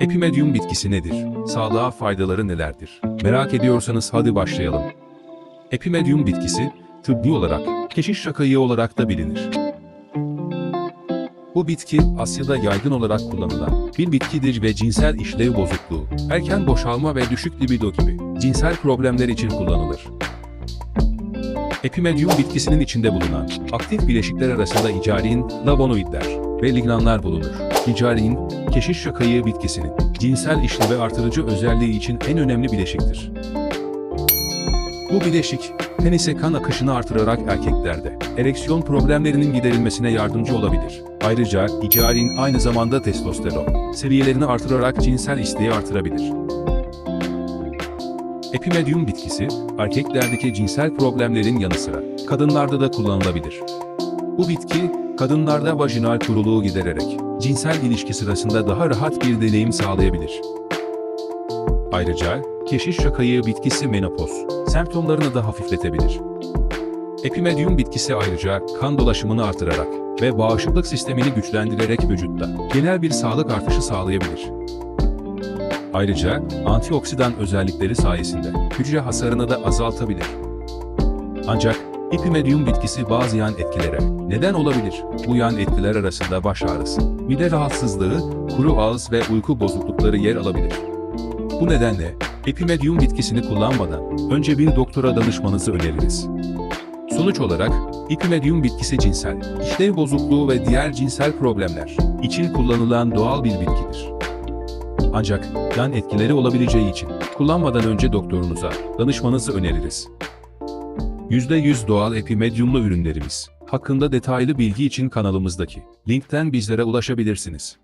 Epimedium bitkisi nedir? Sağlığa faydaları nelerdir? Merak ediyorsanız hadi başlayalım. Epimedium bitkisi, tıbbi olarak keşiş şakayı olarak da bilinir. Bu bitki Asya'da yaygın olarak kullanılan bir bitkidir ve cinsel işlev bozukluğu, erken boşalma ve düşük libido gibi cinsel problemler için kullanılır. Epimedium bitkisinin içinde bulunan aktif bileşikler arasında icarin, lavonoidler ve lignanlar bulunur. İcarin, keşiş şakayı bitkisinin cinsel işlevi artırıcı özelliği için en önemli bileşiktir. Bu bileşik, penise kan akışını artırarak erkeklerde ereksiyon problemlerinin giderilmesine yardımcı olabilir. Ayrıca icarin aynı zamanda testosteron seviyelerini artırarak cinsel isteği artırabilir. Epimedium bitkisi, erkeklerdeki cinsel problemlerin yanı sıra kadınlarda da kullanılabilir. Bu bitki, kadınlarda vajinal kuruluğu gidererek cinsel ilişki sırasında daha rahat bir deneyim sağlayabilir. Ayrıca keşiş şakayı bitkisi menopoz semptomlarını da hafifletebilir. Epimedium bitkisi ayrıca kan dolaşımını artırarak ve bağışıklık sistemini güçlendirerek vücutta genel bir sağlık artışı sağlayabilir. Ayrıca antioksidan özellikleri sayesinde hücre hasarını da azaltabilir. Ancak Epimedium bitkisi bazı yan etkilere neden olabilir. Bu yan etkiler arasında baş ağrısı, mide rahatsızlığı, kuru ağız ve uyku bozuklukları yer alabilir. Bu nedenle Epimedium bitkisini kullanmadan önce bir doktora danışmanızı öneririz. Sonuç olarak Epimedium bitkisi cinsel, işlev bozukluğu ve diğer cinsel problemler için kullanılan doğal bir bitkidir. Ancak yan etkileri olabileceği için kullanmadan önce doktorunuza danışmanızı öneririz. %100 doğal epimedyumlu ürünlerimiz hakkında detaylı bilgi için kanalımızdaki linkten bizlere ulaşabilirsiniz.